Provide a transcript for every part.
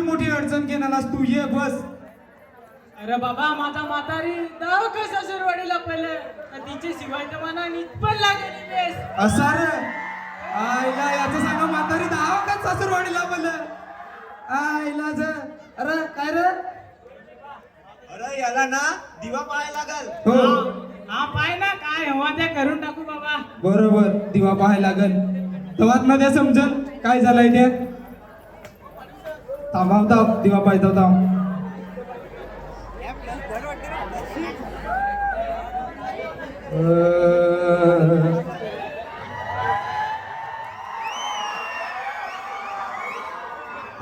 एवढी मोठी अडचण घेणारास तू ये बस. अरे बाबा माझा म्हातारी दाव का सासूरवाडीला पहिले तर तिची शिवाय तर मना नीट पण लागेल बेस. असा रे. आईला याचं सांगा म्हातारी दहा का सासूरवाडीला बोल आईला ज अरे काय रे? अरे याला ना दिवा पाहायला लागल. हो. हा पाय ना काय हवा ते करून टाकू बाबा. बरोबर दिवा पाहायला लागल. तेव्हाच ना ते समजल काय झालंय ते? थांबाव थांब दिवा पाहिजे थांब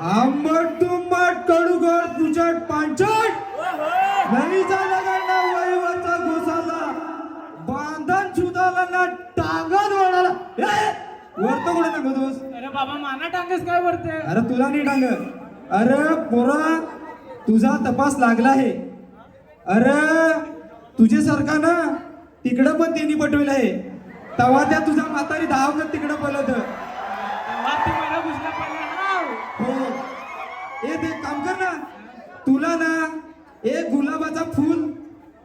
आंबट तुंबट कडूगड तुझट पांचट. नवीचा लगाडला वैवचा घोसाला बांधन सुधाला ना टांगत वळाला! वरतो कुठे टाकतोस अरे बाबा माना टांगस काय वरते? अरे तुला नाही टांग अरे पोरा तुझा तपास लागला आहे. अरे तुझे सरका ना तिकडं पण त्यांनी पटवलं आहे. तेव्हा त्या तुझा म्हातारी धावत तिकडं पळत तेव्हा ती मला बुजला पडला हाव हो. ए ते काम कर ना. तुला ना एक गुलाबाचा फूल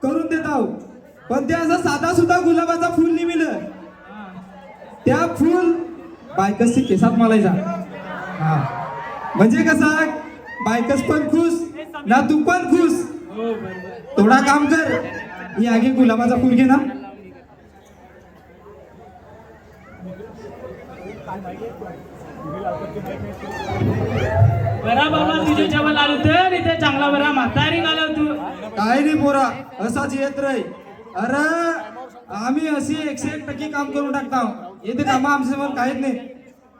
करून देत आहो. पण ते असं साधा सुद्धा गुलाबाचा फूल नाही मिळलं त्या फूल बायकसचे केसात मालायचा. हा. म्हणजे कसा बायकस पण खुश ना तू पण खुश. थोडा काम कर. ही आगे गुलाबाचा फूल घे ना बरा बाबा तुझ्या जेवण आलो तर इथे चांगला बरा. म्हातारी घालव तू. काय नाही पोरा असाच येत रे अरे आम्ही अशी एकशे एक टक्के काम करून टाकता. येते कामं आमच्या काहीच नाही.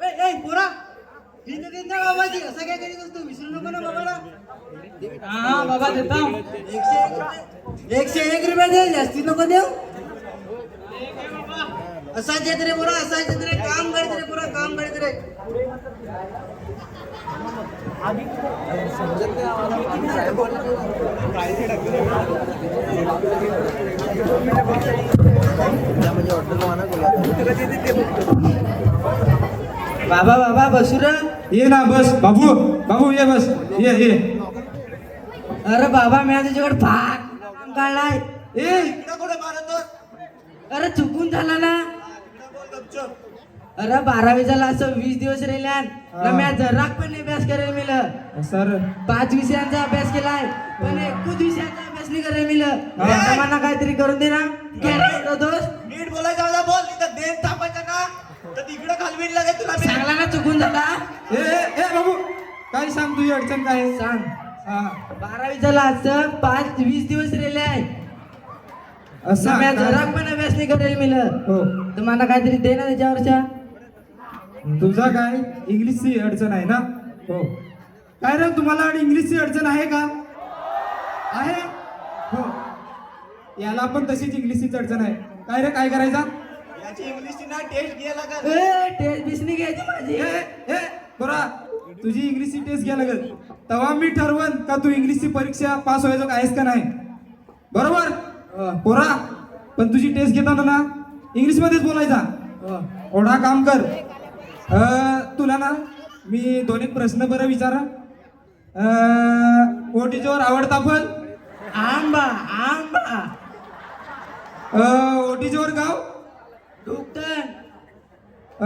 ए ए पोरा. देत ना असं काय करीत असतो विसरू नको ना बाबाला. हा हा बाबा देता. एकशे एक रुपये- एकशे एक रुपये दे. जास्ती नको देऊ. असाच येत रे पोरा असाच येत रे काम करत रे पोरा काम करत रे. बाबा बाबा बसू रे. ये ना बस बाबू बाबू ये बस ये ये. अरे बाबा मी तुझ्याकडे भाग काढलाय. ए. इकडं कुठे मारतोस अरे चुकून झाला ना. इकडं बोल गपचूप अरे बारावी झाला असं वीस दिवस राहिल्यान ना मी जराक पण अभ्यास करायला मिळलं. सर पाच विषयांचा अभ्यास केलाय. पण एकूच विषयाचा मिळलं हा. आता मला काहीतरी करून दे ना. दोस्त. नीट बोलायचा होता बोल. नाही तर देन थापायचा ना तर तिकडं खालवीन लागेल तुला मी. चांगला ना चुकून झाला. ए बाबू. काय सांग तुझी अडचण काय? सांग. बारावी झाला असं पाच वीस दिवस राहिले आहे. असं मी पण अभ्यास नाही मिळलं हो. तर मला काहीतरी दे ना त्याच्यावरच्या. तुझा काय? इंग्लिशची अडचण आहे ना? हो. काय रे तुम्हाला इंग्लिशची अडचण आहे का? आहे? याला पण तशीच इंग्लिशचीच अडचण आहे. काय रे काय करायचा? याची इंग्लिशची ना टेस्ट घ्यायला ए टेस्ट घ्यायची माझी. ए ए पोरा तुझी इंग्लिशची टेस्ट घ्या लागेल. तेव्हा मी ठरवन का तू इंग्लिशची परीक्षा पास व्हायचो का आहेस का नाही. बरोबर? पोरा पण तुझी टेस्ट घेताना ना इंग्लिशमध्येच बोलायचा. ओढा काम कर. अं, तुला ना मी दोन एक प्रश्न बरं विचारा. ओटीजोर आवडता फल? आंबा आंबा. ओटीजोर गाव? डुकटन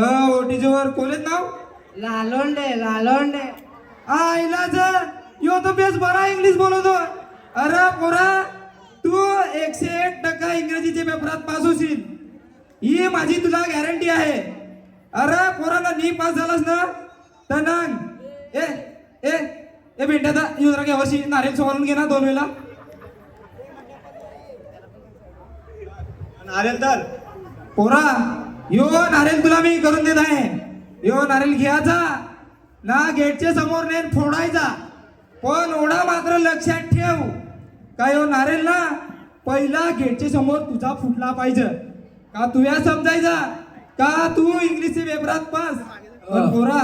ओटीजोर कॉलेज नाव? लालोंडे लालोंडे. आईला जर यो तो बेस बरा इंग्लिश बोलतो अरे पोरा तू एकशे एक टक्का इंग्रजीच्या पेपरात पास होशील. ही माझी तुला गॅरंटी आहे. अरे पोराला नी पास झालास ना? तर नांग ए ए ए भेंड्याचा युजरा घ्या वर्षी नारेल सोडून घे ना दोन वेळा नारेल तर. पोरा यो नारेल तुला मी करून देत आहे. यो नारेल घ्यायचा ना गेटच्या समोर नेन फोडायचा पण ओढा मात्र लक्षात ठेव. का यो नारेल ना पहिला गेटच्या समोर तुझा फुटला पाहिजे. का तू या समजायचा का तू इंग्लिशच्या पेपरात पास. पण पोरा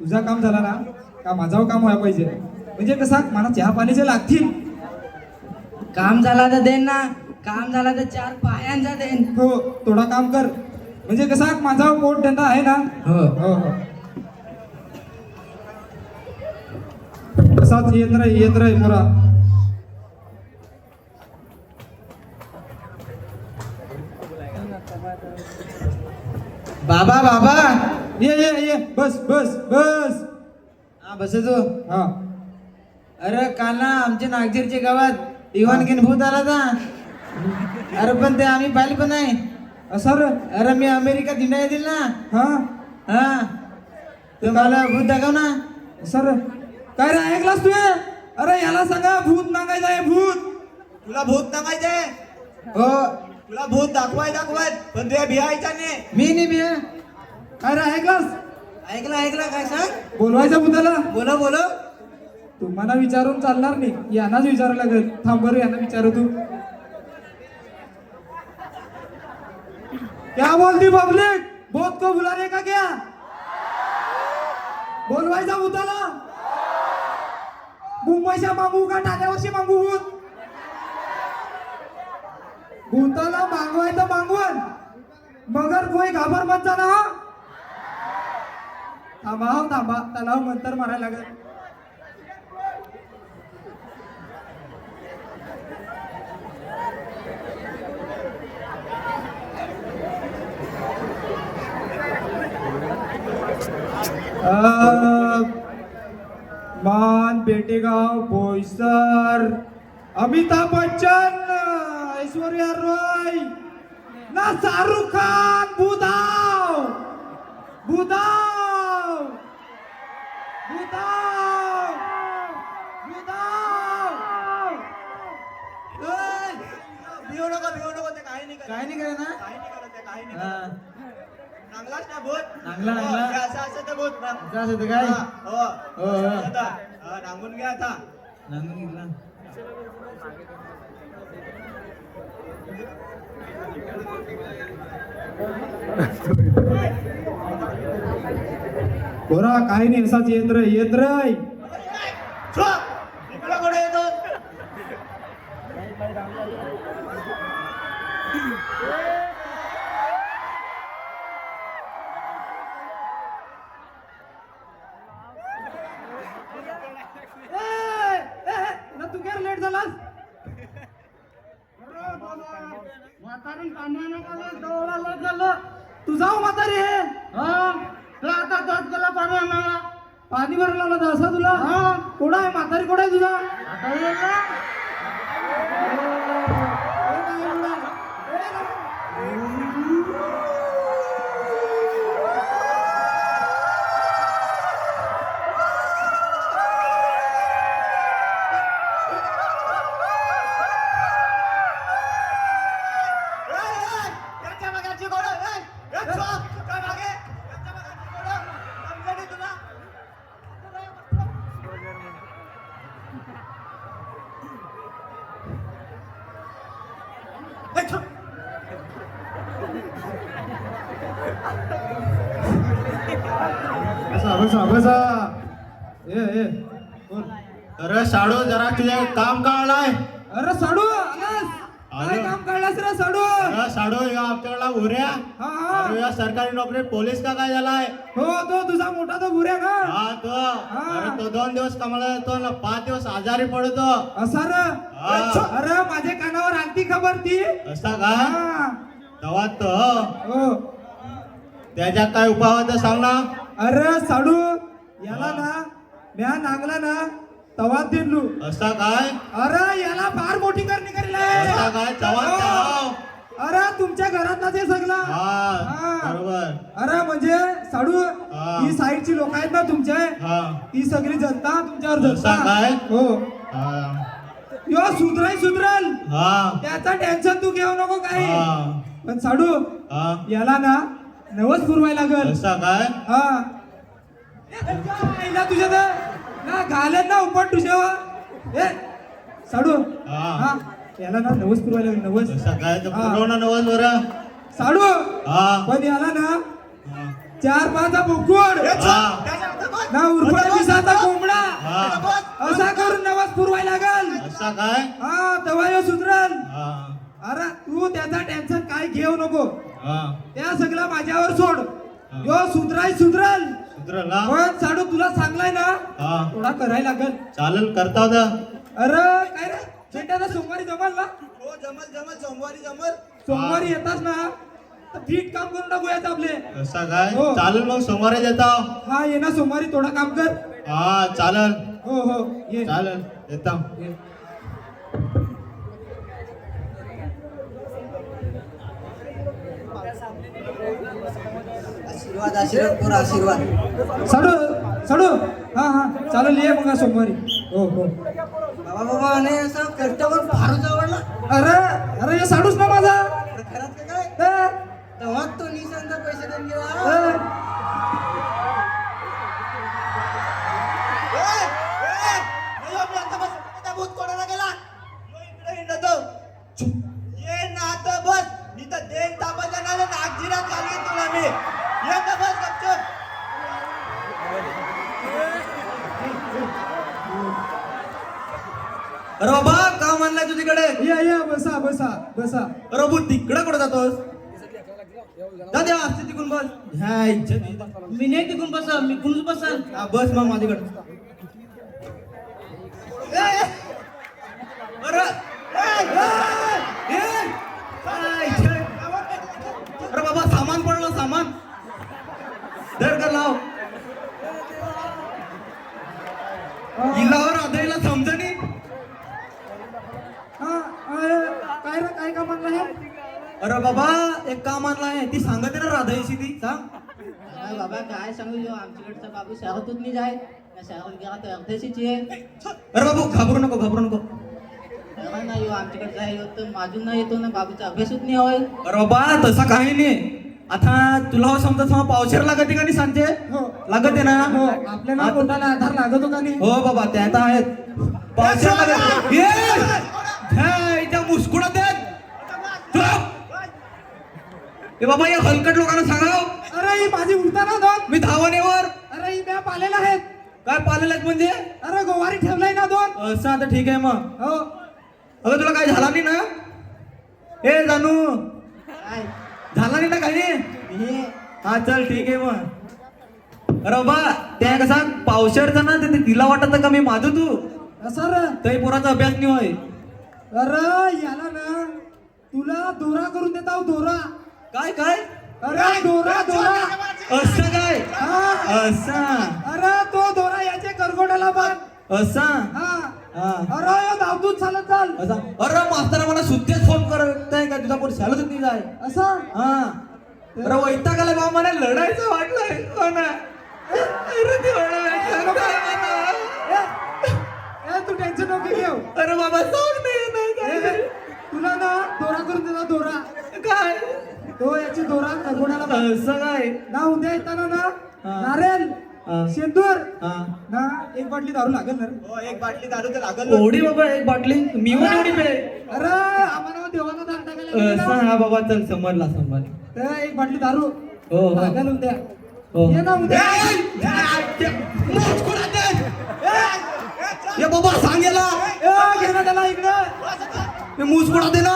तुझा काम झाला ना का माझा काम व्हायला पाहिजे? म्हणजे कसा मला चहा पाण्याचे लागतील? काम झाला तर देन ना. काम झाला तर चार पायांचा देन हो थोडा काम कर. म्हणजे कसा माझा पोट धंदा आहे ना? हो. हो हो. असाच येत राही येत राही पुरा. बाबा बाबा. ये ये ये. बस बस बस. हा बस तू हा. अरे काल ना आमच्या नागझीरच्या गावात इव्हान घेऊन भूत आला था अरे पण ते आम्ही पाहिले पण नाही. असा रे अरे मी अमेरिका दिंडा येतील ना. हा? हा. तर मला भूत दाखव ना. सर काय रे ऐकलास तू? अरे याला सांगा भूत नागायचं आहे भूत. तुला भूत सांगायचंय हो. तुला भूत दाखवाय दाखवाय. पण तुझ्या भियायचा नाही मी नाही बिया काय रे ऐकलास? ऐकला ऐकला काय सांग? बोलवायचं भूताला? बोलो बोलो तुम्हाला विचारून चालणार नाही. यांनाच विचारायला लागेल. थांब बरं यांना विचारू तू क्या बोलती पब्लिक? बहुत को बुलाने का क्या? बोलवायचा भूताला मुंबईच्या मागू का ठाण्यावरची मागू भूत भूताला मागवायचं मागवण मगर कोई घाबर मत जाना थांबा हो थांबा. तलाव मंतर मारायला लागेल. मान बेटेगाव बोईसर अमिताभ बच्चन ऐश्वर्या रॉय ना शाहरुख खान बुधाव बुधाव बुधाव बुधाव भिवू नको भिवू नको ते काही नाही करत. काय नाही करे ना काही नाही करत ते, काही नाही हा. करत. नांगलाच ना भूत नांगला, हो, नांगला. हे असं असं ते भूत ना असं असं ते काय हा, हो हो, हो. आता, हा, नांगून घ्या आता नांगून घेतला बोरा काही नाही असाच येत रे येत रे छो, इकडं कुठे येतो ए, ए, ए, ना तू काय लेट झालास तू जाऊ म्हातारी हे पाणी भरायला लावला होता असा तुला कोणा आहे म्हातारी कोणा आहे तुझा ए, नाही, एवढा. ए, नाही. ए, ए, याच्या मागाची गोड ए, ए, छो, काय मागे याच्या मागाची गोड समजेल नाही तुला ए, छो. बसा बसा बसा. ए ए अरे साडू जरा तुझे काम कळलाय. अरे साडू काय. काम काढलास रे साडू? अरे साडू या आमच्याकडला अरे या सरकारी नोकरी पोलीस का काय झालाय? हो तो तुझा मोठा तो बुऱ्या का? हा तो. अरे तो दोन दिवस कमाला येतो ना पाच दिवस आजारी पडतो. असा र. अरे माझ्या कानावर आलती खबर ती. असा हा. तेव्हा तो. हो. त्याच्या काय उपाय होता सांग ना? अरे साडू याला ना म्या नांगला ना तवात दिलू असा काय? अरे याला फार मोठी करणी करेल. असा काय? तवा हो. अरे तुमच्या घरात ते सगळं. हा हा. बरोबर. अरे म्हणजे साडू हा. ही साईडची लोक आहेत ना तुमच्या हा. ती सगळी जनता तुमच्यावर असं जनता काय? हो. हा. यो सुधरल हा. त्याचा टेन्शन तू घेऊ नको काही. हा. पण साडू हा. याला ना नवस पुरवाय लागल. असा काय? हा. तुझ्या तर. ना घालत ना उपट तुझ्यावर ए साडू. हा. हा. याला ना नवस पुरवाय लागल नवस. असा काय? तर हा. पुरवणा नवस बरं. साडू. हा. पण याला ना हा. चार पाच बोकुड. हा. ना उरफड विसाचा कोंबडा. हा. असा करून नवस पुरवाय लागल. असा काय? हा तेव्हा यो सुधरल. हा. अरे तू त्याचा टेन्शन काय घेऊ नको. त्या सगळं माझ्यावर सोड. यो सुधराय सुधरल. सुधरला? पण साडू तुला सांगलाय ना? हा. थोडा करायला लागल. चालेल करता होता अरे काय रे? शेट्याला सोमवारी जमाल ना? हो जमल जमल सोमवारी जमल. सोमवारी येतास ना? तर फिट काम करून टाकूयात आपले. असा काय? हो. चालेल मग सोमवारी येता. हा ये ना सोमवारी थोडा काम कर. हा चालेल. हो हो ये. चालेल येता. आशीर्वाद आशीर्वाद पुरा आशीर्वाद. साडू साडू. हा हा. चालेल ये मग सोमवारी? हो हो. बाबा बाबा आणि असं कष्टावर फारच आवडला. अरे अरे हे साडूच ना माझा. खरंच काय? ए, तेव्हा तो निसंत पैसे देऊन गेला. अरे बाबा का म्हणलाय तुझीकडे या या बसा बसा बसा. अरे भाऊ तिकडे कुठे जातोस? द्या असते तिकून बस. ह्या इज्जत मी नाही तिकून बस मी कुणच बसल. हा, बस मग माझ्याकडे. अरे? अरे बाबा सामान पडलं सामान. धर कर लाव. इलावर आदळीला समजणी हा अरे, काय काम म्हणलं हे? अरे बाबा एक काम आणलं आहे. ती सांगते ना राधाईशी ती. सांग. काय बाबा काय सांगू यो? आमच्याकडचा बाबू शहरातच नाही जाय शहरात गेला तर अर्धेशीची आहे. अरे बाबू घाबरू नको घाबरू नको. शहरात नाही यो आमच्याकडे जाय यो. तर माजून नाही येतो ना बाबूचा अभ्यासच नाही होय. अरे बाबा तसा काही नाही. आता तुला हो समजा समजा पावशेर लागते का नाही सांगते? हो. लागत आहे ना? हो. आपल्याला आधार लागतो का नाही? हो बाबा त्या आता आहेत. पावशेर लागत ये इथं मुस्कुडात आहेत चुप! ए बाबा या हलकट लोकांना सांगा अरे ही माझी उडताना दोन. मी धावणेवर. अरे ही आलेला आहेत. काय पालेलं आहेत म्हणजे? अरे गोवारी ठेवलाय ना दोन. असं आता ठीक आहे मग. हो. अगं तुला काय झाला नाही ना? ए जानू. काय? झाला नाही ना काही हे. हा चल ठीक आहे मग. अरे बा त्या कसा पावसाळचा ना ते तिला वाटत का मी माझू तू? असं रे. तरी पोराचा अभ्यास नाही होय. अरे याला ना तुला दोरा करून देता हो, दोरा. काय काय? अरे दोरा दोरा असं काय? हा. असा. अरे तो दोरा याचे करगोड्याला बांध असा. हा. हा. अरे यो धावतूच चालत चाल. असा. अरे मास्तर मला सुट्टेच फोन करताय का? तुझा पोर शाळेतच नाही जाय. असं? हा. अरे वैताग आलाय बाबा मला लढायचं वाटलंय. हो ना? अरे ते लढायचं काय म्हणा? ए, ए, तू टेन्शन नको घेऊ. अरे बाबा सांग नाही नाही ए, काय तुला ना दोरा करून देता दोरा काय तो याची दोरा करगोड्याला बांध असं काय ना उद्या येताना ना हा. नारेल हा. शेंदूर. हा. ना एक बाटली दारू लागेल ना रे. हो एक बाटली दारू तर लागल ओढी बाबा एक बाटली. मी पण एवढी पे अरे आम्हाला देवाला दारू टाकायला लागेल. हा बाबा चल समजला समजला तर एक बाटली दारू. हो, हो. लागेल उद्या. हो. ये ना उद्या. ये बाबा सांगेला ए, घे ना त्याला इकडे. मी मुसकुडा दे ना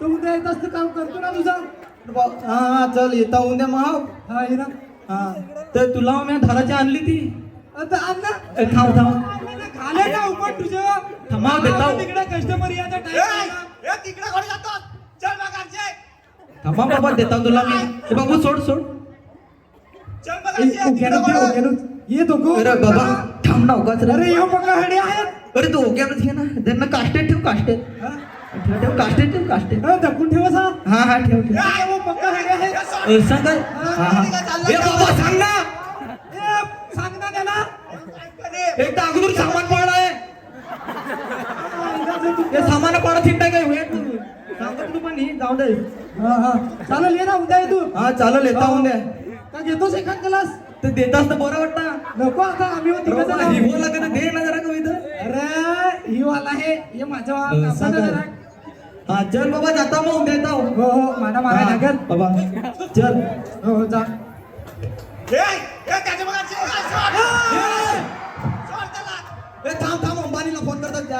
तू उद्या येत असतं काम करतो ना तुझा. हा हा चल येता उद्या मग हा. ये ना. हा. तर तुला मी धाराची आणली ती. आता आण ना. ए, थांब थांब. खाले ना उपट तुझं. थांबा, देता हो. तिकडे कस्टमर याचा टाइम तिकडे कोण जातो? चल बघायचे थांबा बाबा देता तुला मी. ए, बाबू सोड सोड. चल बघायचे तिकडे कोण? ये तो गो अरे बाबा थांब ना उगाच रे. अरे यो बघा हडी आहेत. अरे तू ओक्यावरच घे ना. त्यांना काष्टेत ठेव काष्टेत. हा? ठेव काष्टेत ठेव असा. हा हा ठेव ठेव. काय हा हा. ए बाबा सांग. ना ए, सांग ना? त्याला एक तर अगोदर सामान पडलाय हे सामान पडत थिंडा काय तू. सांगत तू पण ही जाऊ दे. हा हा. चालेल ये ना उद्या ये तू. हा चालेल येता उद्या. का घेतोस एखाद ग्लास तर देतास तर बरं वाटतं. नको आता आम्ही होती अरे बाबा, हिमो लागत दे ना जरा कविता अरे ही वाला आहे हे माझ्या अ, सांगा. जरा. हा चल बाबा जाता मग उद्या येता. हो. हो माना मारा हा, लागेल बाबा चल. हो हो जा. ए थांब थांब अंबानीला फोन करतात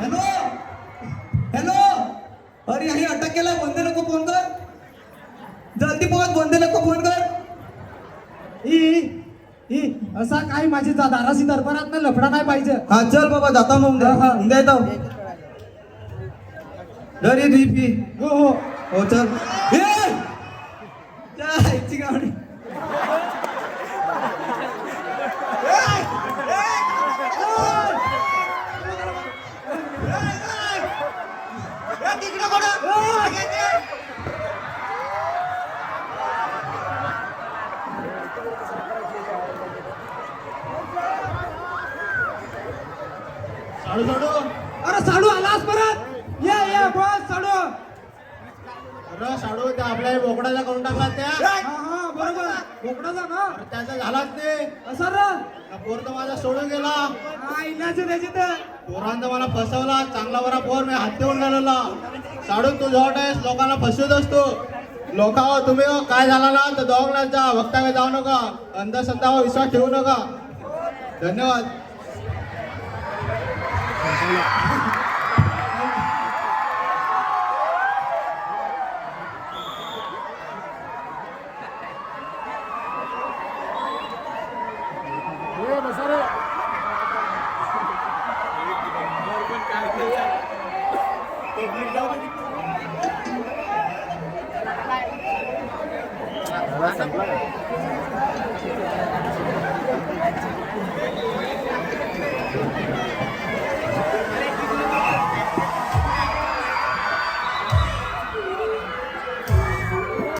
हॅलो? हॅलो? अरे हे अटक केला. बंद नको फोन कर. फोन दिले को फोन कर. ई ई असा काय माझी दाराशी दरबारात ना लफडा नाही पाहिजे. हा चल बाबा जाता मग हा, हा. उद्या येतो. धर ये तुझी फी हो हो हो चल ए! त्या आईची गावडी ए, तिकडं कोण? मागे ते. साडू साडू अरे साडू आलास परत ये ये बस साडू अरे साडू त्या आपल्या बोकडाला करून टाकला त्या. हा हा बरोबर. बोकडाचा ना? अरे त्याचा झालाच नाही. असा रा हा पोर तर माझा सोडून गेला. इलाज त्याची तर. पोरांचा मला फसवला. चांगला बरा पोर मी हात देऊन गेलेला साडू तू जवळ आहेस लोकांना फसवत असतो. लोक तुम्ही हो, काय झाला ना? तर दवाखान्यात जा वक्ताकडे जाऊ नका. अंधश्रद्धावर विश्वास ठेवू नका. धन्यवाद.